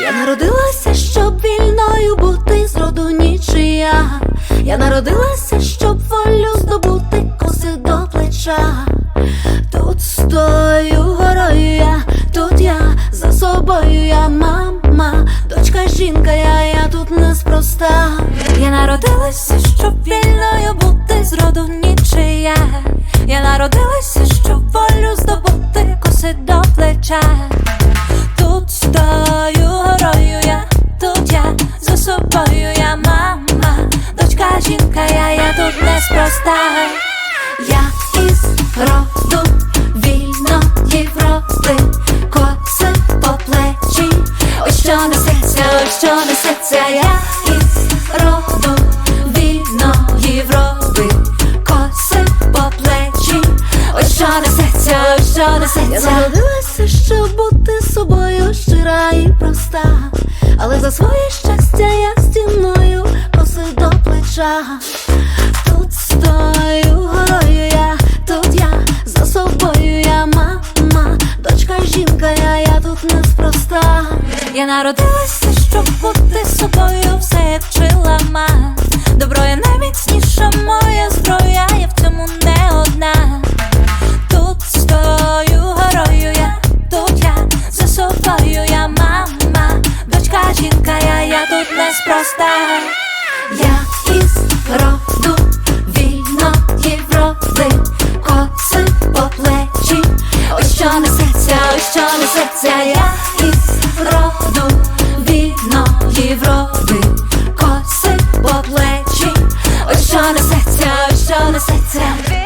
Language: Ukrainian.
Я народилася, щоб вільною бути з роду нічия. Я народилася, щоб волю здобути коси до плеча. Тут стою горою я, тут я за собою я мама, дочка жінка, я, я тут неспроста. Я народилася, щоб вільною бути з роду нічия. Я народилася, щоб волю здобути коси до плеча. Тут стою жінка, я, я тут неспроста. Я із роду вільної Європи, коси по плечі, ось що несеться, ось що несеться, я із роду вільної Європи, коси по плечі, ось що несеться, ось що несеться. Я народилася, щоб бути собою щира і проста, але за своє щастя я плеча. Тут стою горою я, тут я за собою я мама, дочка жінка, я, я тут неспроста. Я народилася, щоб бути собою, все як вчила мать. Добро я найміцніша моя зброя, я в цьому не одна. Тут стою горою я, тут я за собою я мама, дочка жінка, я, я тут неспроста. Що несеться, ой, що несеться, я із роду вільної Європи, коси по плечі, ось що несеться, ой, що несеться.